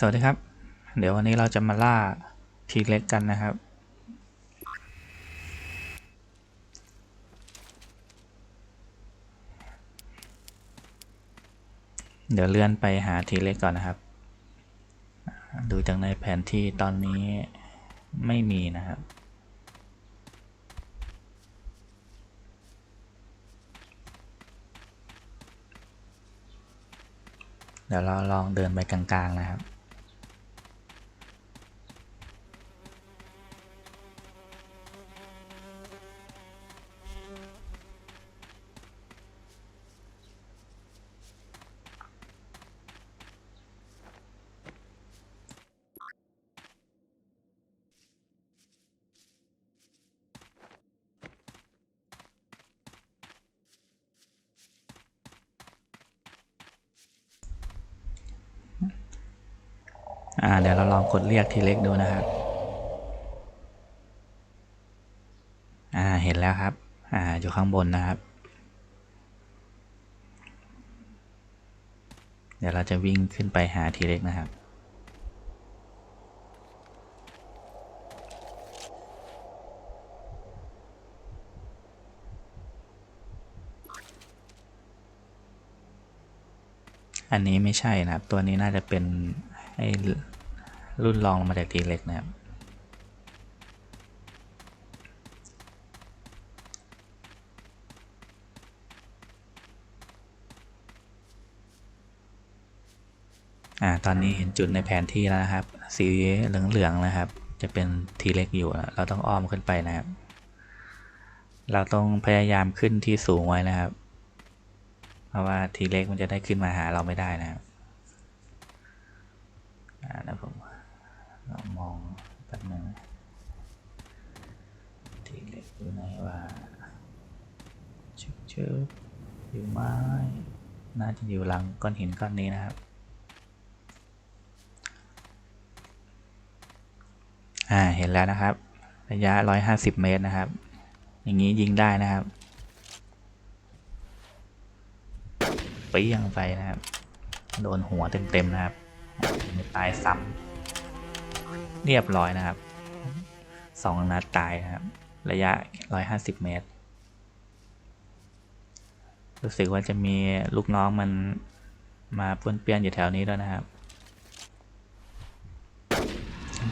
สวัสดีครับ เดี๋ยววันนี้เราจะมาล่าทีเล็กกันนะครับ เดี๋ยวเลื่อนไปหาทีเล็กก่อนนะครับ ดูจากในแผนที่ตอนนี้ไม่มีนะครับ เดี๋ยวเราลองเดินไปกลางๆนะครับ อ่าเดี๋ยวเราลองกดเรียกทีเล็กดูนะครับ อ่าเห็นแล้วครับ อ่าอยู่ข้างบนนะครับ เดี๋ยวเราจะวิ่งขึ้นไปหาทีเล็กนะครับอันนี้ไม่ใช่นะครับ ตัวนี้น่าจะเป็นไอ้ รุ่นรองมาจากทีเล็กนะครับ อ่า ตอนนี้เห็นจุดในแผนที่แล้วนะครับ สีเหลืองๆนะครับ จะเป็นทีเล็กอยู่ เราต้องอ้อมขึ้นไปนะครับ เราต้องพยายามขึ้นที่สูงไว้นะครับ เพราะว่าทีเล็กมันจะได้ขึ้นมาหาเราไม่ได้นะครับอ่านะผมลองม แป๊บนึงทีเล็กอยู่ไหนว่าชึบชึบอยู่ไม้น่าจะอยู่หลังก้อนหินก้อนนี้นะครับอ่าเห็นแล้วนะครับ ระยะ 150 เมตรนะครับ อย่างนี้ยิงได้นะครับไปยังไปนะครับ โดนหัวเต็มๆนะครับไม่ตายซ้ำ เรียบร้อยนะครับสองนัดตายนะครับ ระยะ 150 เมตร รู้สึกว่าจะมีลูกน้องมันมาป้วนเปี้ยนอยู่แถวนี้ด้วยนะครับ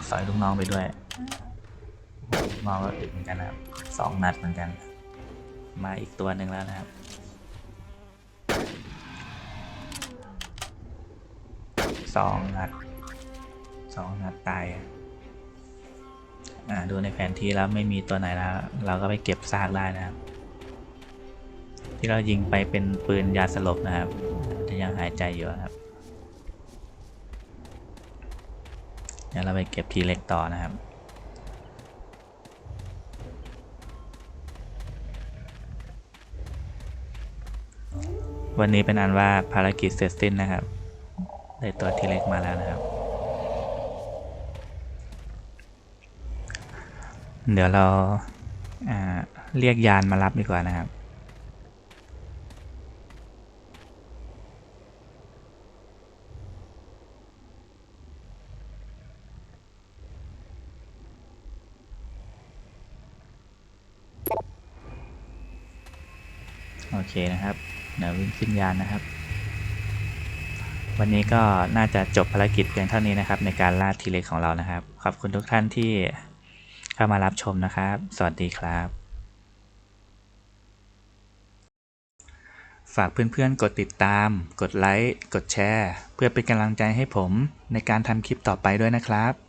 สอยลูกน้องไปด้วยลูกน้องก็อึดเหมือนกันนะครับสองนัดเหมือนกัน มาอีกตัวหนึ่งแล้วนะครับสองนัด สองนัดตายอะอ่าดูในแผนที่แล้วไม่มีตัวไหนแล้ว เราก็ไปเก็บซากได้นะครับ ที่เรายิงไปเป็นปืนยาสลบนะครับจะยังหายใจอยู่ครับเดี๋ยวเราไปเก็บทีเล็กต่อนะครับวันนี้เป็นอันว่าภารกิจเสร็จสิ้นนะครับ ได้ตัวทีเล็กมาแล้วนะครับ เดี๋ยวเราาเรียกยานมารับดีกว่านะครับโอเคนะครับ เดี๋ยววิ่งขึ้นยานนะครับ วันนี้ก็น่าจะจบภารกิจเพียงเท่านี้นะครับ ในการล่าทีเล็กของเรานะครับ ขอบคุณทุกท่านที่ เข้ามารับชมนะครับ สวัสดีครับ ฝากเพื่อนๆ กดติดตาม กดไลค์ กดแชร์ เพื่อเป็นกำลังใจให้ผมในการทำคลิปต่อไปด้วยนะครับ